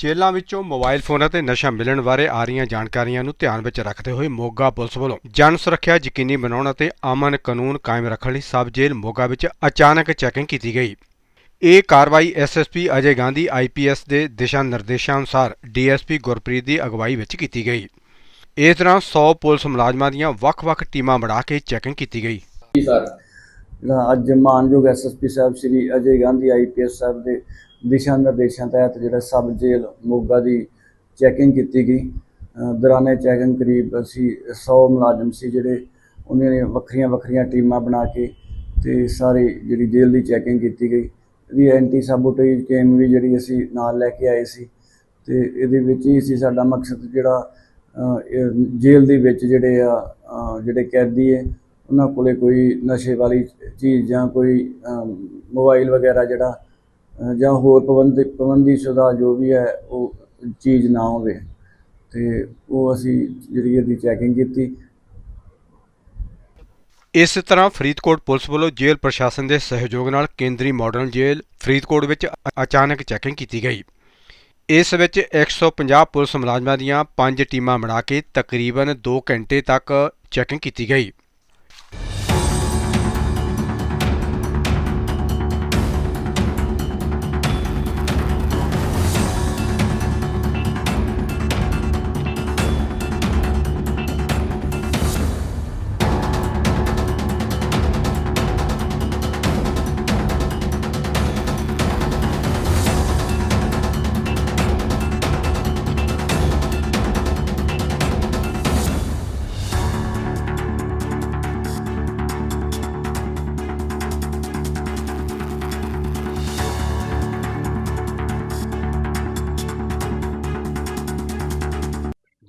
ਜੇਲ੍ਹਾਂ ਵਿੱਚੋਂ ਮੋਬਾਈਲ ਫੋਨਾਂ ਤੇ ਨਸ਼ਾ ਮਿਲਣ ਬਾਰੇ ਆ ਰਹੀਆਂ ਜਾਣਕਾਰੀਆਂ ਨੂੰ ਧਿਆਨ ਵਿੱਚ ਰੱਖਦੇ ਹੋਏ ਮੋਗਾ ਪੁਲਿਸ ਵੱਲੋਂ ਜਨ ਸੁਰੱਖਿਆ ਯਕੀਨੀ ਬਣਾਉਣ ਅਤੇ ਅਮਨ ਕਾਨੂੰਨ ਕਾਇਮ ਰੱਖਣ ਲਈ ਸਬ ਜੇਲ੍ਹ ਮੋਗਾ ਵਿੱਚ ਅਚਾਨਕ ਚੈਕਿੰਗ ਕੀਤੀ ਗਈ। ਇਹ ਕਾਰਵਾਈ ਐਸਐਸਪੀ ਅਜੇ ਗਾਂਧੀ ਆਈਪੀਐਸ ਦੇ ਦਿਸ਼ਾ ਨਿਰਦੇਸ਼ਾਂ ਅਨੁਸਾਰ ਡੀਐਸਪੀ ਗੁਰਪ੍ਰੀਤ ਦੀ ਅਗਵਾਈ ਵਿੱਚ ਕੀਤੀ ਗਈ। ਇਸ ਤਰ੍ਹਾਂ 100 ਪੁਲਿਸ ਮੁਲਾਜ਼ਮਾਂ ਦੀਆਂ ਵੱਖ-ਵੱਖ ਟੀਮਾਂ ਬਣਾ ਕੇ ਚੈਕਿੰਗ ਕੀਤੀ ਗਈ। ਜੀ ਸਰ ਜਿਹੜਾ ਅੱਜ ਮਾਨਯੋਗ ਐਸਐਸਪੀ ਸਾਹਿਬ ਸ੍ਰੀ ਅਜੇ ਗਾਂਧੀ ਆਈਪੀਐਸ ਸਾਹਿਬ ਦੇ ਦਿਸ਼ਾ ਨਿਰਦੇਸ਼ਾਂ ਤਹਿਤ ਜਿਹੜਾ ਸਬ ਜੇਲ੍ਹ ਮੋਗਾ ਦੀ ਚੈਕਿੰਗ ਕੀਤੀ ਗਈ। ਦੌਰਾਨੇ ਚੈਕਿੰਗ ਕਰੀਬ ਅਸੀਂ 100 ਮੁਲਾਜ਼ਮ ਸੀ ਜਿਹੜੇ ਉਹਨਾਂ ਨੇ ਵੱਖਰੀਆਂ ਵੱਖਰੀਆਂ ਟੀਮਾਂ ਬਣਾ ਕੇ ਤੇ ਸਾਰੀ ਜਿਹੜੀ ਜੇਲ੍ਹ ਦੀ ਚੈਕਿੰਗ ਕੀਤੀ ਗਈ। ਇਹਦੀ ਐਂਟੀ ਸਾਬੋਟੇਜ ਕੇਮ ਵੀ ਜਿਹੜੀ ਅਸੀਂ ਨਾਲ ਲੈ ਕੇ ਆਏ ਸੀ ਤੇ ਇਹਦੇ ਵਿੱਚ ਹੀ ਸੀ ਸਾਡਾ ਮਕਸਦ ਜਿਹੜਾ ਜੇਲ੍ਹ ਦੇ ਵਿੱਚ ਜਿਹੜੇ ਆ ਜਿਹੜੇ ਕੈਦੀ ਹੈ ਉਹਨਾਂ ਕੋਲੇ ਕੋਈ ਨਸ਼ੇ ਵਾਲੀ ਚੀਜ਼ ਜਾਂ ਕੋਈ ਮੋਬਾਈਲ ਵਗੈਰਾ ਜਿਹੜਾ ਜਾਂ ਹੋਰ ਪਾਬੰਦੀ ਸ਼ੁਦਾ ਜੋ ਵੀ ਹੈ, ਉਹ ਚੀਜ਼ ਨਾ ਹੋਵੇ। ਤੇ ਉਹ ਅਸੀਂ ਜਿਹੜੀ ਇਹਦੀ ਚੈਕਿੰਗ ਕੀਤੀ। ਇਸ ਤਰ੍ਹਾਂ ਫਰੀਦਕੋਟ ਪੁਲਿਸ ਵੱਲੋਂ ਜੇਲ੍ਹ ਪ੍ਰਸ਼ਾਸਨ ਦੇ ਸਹਿਯੋਗ ਨਾਲ ਕੇਂਦਰੀ ਮਾਡਰਨ ਜੇਲ੍ਹ ਫਰੀਦਕੋਟ ਵਿੱਚ ਅਚਾਨਕ ਚੈਕਿੰਗ ਕੀਤੀ ਗਈ। ਇਸ ਵਿੱਚ 150 ਪੁਲਿਸ ਮੁਲਾਜ਼ਮਾਂ ਦੀਆਂ ਪੰਜ ਟੀਮਾਂ ਬਣਾ ਕੇ ਤਕਰੀਬਨ 2 ਘੰਟੇ ਤੱਕ ਚੈਕਿੰਗ ਕੀਤੀ ਗਈ।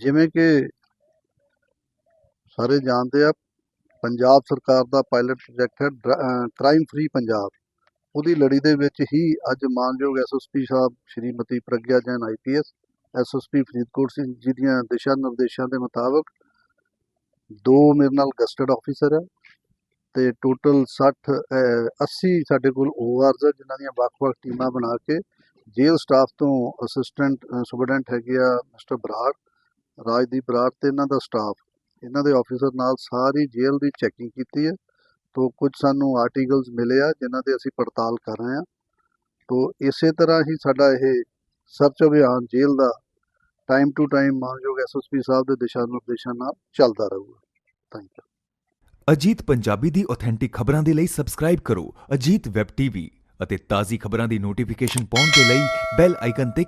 ਜਿਵੇਂ ਕਿ ਸਾਰੇ ਜਾਣਦੇ ਆ ਪੰਜਾਬ ਸਰਕਾਰ ਦਾ ਪਾਇਲਟ ਪ੍ਰੋਜੈਕਟ ਹੈ ਕ੍ਰਾਈਮ ਫ੍ਰੀ ਪੰਜਾਬ। ਉਹਦੀ ਲੜੀ ਦੇ ਵਿੱਚ ਹੀ ਅੱਜ ਮਾਨਯੋਗ ਐਸਐਸਪੀ ਸਾਹਿਬ ਸ਼੍ਰੀਮਤੀ ਪ੍ਰਗਿਆ ਜੈਨ ਆਈਪੀਐਸ ਐਸਐਸਪੀ ਫਰੀਦਕੋਟ ਸਿੰਘ ਜੀ ਦੀਆਂ ਦਿਸ਼ਾ ਨਿਰਦੇਸ਼ਾਂ ਦੇ ਮੁਤਾਬਕ ਦੋ ਮੇਰੇ ਨਾਲ ਗਸਟਡ ਆਫੀਸਰ ਹੈ ਤੇ ਟੋਟਲ 60 ਅਹ, 80 ਸਾਡੇ ਕੋਲ ਓਆਰਜ਼ ਹੈ ਜਿਨ੍ਹਾਂ ਦੀਆਂ ਵੱਖ-ਵੱਖ ਟੀਮਾਂ ਬਣਾ ਕੇ ਜੇਲ੍ਹ ਸਟਾਫ ਤੋਂ ਅਸਿਸਟੈਂਟ ਸੁਪਰਡੈਂਟ ਹੈਗੇ ਆ ਮਿਸਟਰ ਬਰਾੜ ਰਾਜਦੀਪ ਬਰਾੜ ਤੇ ਇਹਨਾਂ ਦਾ ਸਟਾਫ ਇਹਨਾਂ ਦੇ ਆਫੀਸਰ ਨਾਲ ਸਾਰੀ ਜੇਲ੍ਹ ਦੀ ਚੈਕਿੰਗ ਕੀਤੀ ਹੈ। ਤੋਂ ਕੁਝ ਸਾਨੂੰ ਆਰਟੀਕਲਸ ਮਿਲੇ ਆ ਜਿਨ੍ਹਾਂ ਤੇ ਅਸੀਂ ਪੜਤਾਲ ਕਰ ਰਹੇ ਹਾਂ। ਤੋਂ ਇਸੇ ਤਰ੍ਹਾਂ ਹੀ ਸਾਡਾ ਇਹ ਸਰਚ ਅਭਿਆਨ ਜੇਲ੍ਹ ਦਾ ਟਾਈਮ ਟੂ ਟਾਈਮ ਮਾਨਯੋਗ ਐਸਐਸਪੀ ਸਾਹਿਬ ਦੇ ਦਿਸ਼ਾ ਨਿਰਦੇਸ਼ਾਂ ਨਾਲ ਚੱਲਦਾ ਰਹੂਗਾ। ਥੈਂਕ ਯੂ ਅਜੀਤ ਪੰਜਾਬੀ ਦੀ ਆਥੈਂਟਿਕ ਖਬਰਾਂ ਦੇ ਲਈ ਸਬਸਕ੍ਰਾਈਬ ਕਰੋ ਅਜੀਤ ਵੈਬ ਟੀਵੀ ਅਤੇ ਤਾਜ਼ੀ ਖਬਰਾਂ ਦੀ ਨੋਟੀਫਿਕੇਸ਼ਨ ਪਾਉਣ ਦੇ ਲਈ ਬੈਲ ਆਈਕਨ ਤੇ